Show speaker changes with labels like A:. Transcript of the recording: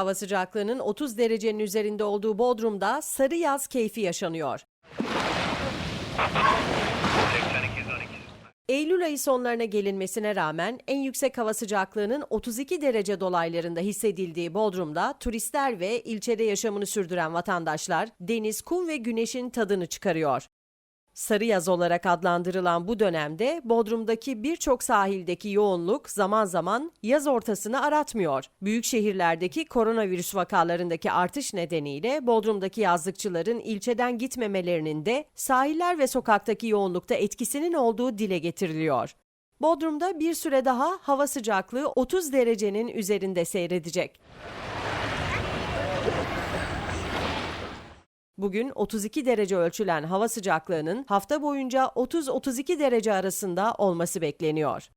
A: Hava sıcaklığının 30 derecenin üzerinde olduğu Bodrum'da sarı yaz keyfi yaşanıyor. Eylül ayı sonlarına gelinmesine rağmen en yüksek hava sıcaklığının 32 derece dolaylarında hissedildiği Bodrum'da turistler ve ilçede yaşamını sürdüren vatandaşlar deniz, kum ve güneşin tadını çıkarıyor. Sarı yaz olarak adlandırılan bu dönemde Bodrum'daki birçok sahildeki yoğunluk zaman zaman yaz ortasını aratmıyor. Büyük şehirlerdeki koronavirüs vakalarındaki artış nedeniyle Bodrum'daki yazlıkçıların ilçeden gitmemelerinin de sahiller ve sokaktaki yoğunlukta etkisinin olduğu dile getiriliyor. Bodrum'da bir süre daha hava sıcaklığı 30 derecenin üzerinde seyredecek. Bugün 32 derece ölçülen hava sıcaklığının hafta boyunca 30-32 derece arasında olması bekleniyor.